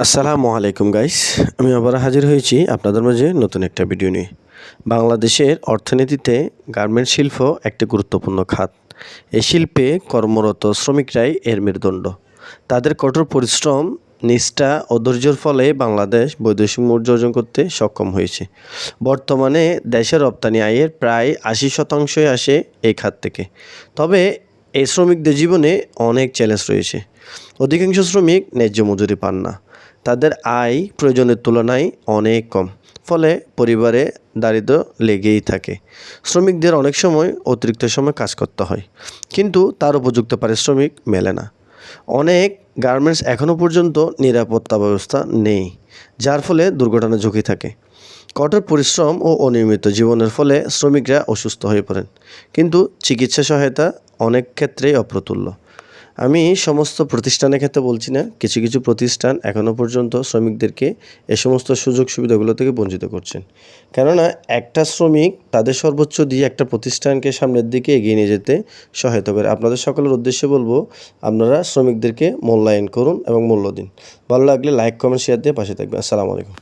আসসালামু আলাইকুম গাইস আমি আবার হাজির হয়েছি আপনাদের মাঝে নতুন একটা ভিডিও নিয়ে। বাংলাদেশের অর্থনীতিতে গার্মেন্ট শিল্প একটি গুরুত্বপূর্ণ খাত। এই শিল্পে কর্মরত শ্রমিকরাই এর মেরুদণ্ড। তাদের কঠোর পরিশ্রম, নিষ্ঠা ও ধৈর্যের ফলে বাংলাদেশ বৈদেশিক মুদ্রা অর্জন করতে সক্ষম হয়েছে। বর্তমানে দেশের রপ্তানি আয়ের প্রায় আশি শতাংশই আসে এই খাত থেকে। তবে এই শ্রমিকদের জীবনে অনেক চ্যালেঞ্জ রয়েছে। অধিকাংশ শ্রমিক ন্যায্য মজুরি পান না। তাদের আয় প্রয়োজনের তুলনায় অনেক কম, ফলে পরিবারে দারিদ্র লেগেই থাকে। শ্রমিকদের অনেক সময় অতিরিক্ত সময় কাজ করতে হয়, কিন্তু তার উপযুক্ত পারিশ্রমিক মেলে না। অনেক গার্মেন্টস এখনও পর্যন্ত নিরাপত্তা ব্যবস্থা নেই, যার ফলে দুর্ঘটনা ঝুঁকি থাকে। কঠোর পরিশ্রম ও অনিয়মিত জীবনের ফলে শ্রমিকরা অসুস্থ হয়ে পড়েন, কিন্তু চিকিৎসা সহায়তা অনেক ক্ষেত্রেই অপ্রতুল্য। আমি সমস্ত প্রতিষ্ঠানের ক্ষেত্রে বলছি না, কিছু কিছু প্রতিষ্ঠান এখনও পর্যন্ত শ্রমিকদেরকে এ সমস্ত সুযোগ সুবিধাগুলো থেকে বঞ্চিত করছেন। কেননা একটা শ্রমিক তাদের সর্বোচ্চ দিয়ে একটা প্রতিষ্ঠানকে সামনের দিকে এগিয়ে নিয়ে যেতে সহায়তা করে। আপনাদের সকলের উদ্দেশ্যে বলব, আপনারা শ্রমিকদেরকে মূল্যায়ন করুন এবং মূল্য দিন। ভালো লাগলে লাইক কমেন্ট শেয়ার দিয়ে পাশে থাকবেন। আসসালামু আলাইকুম।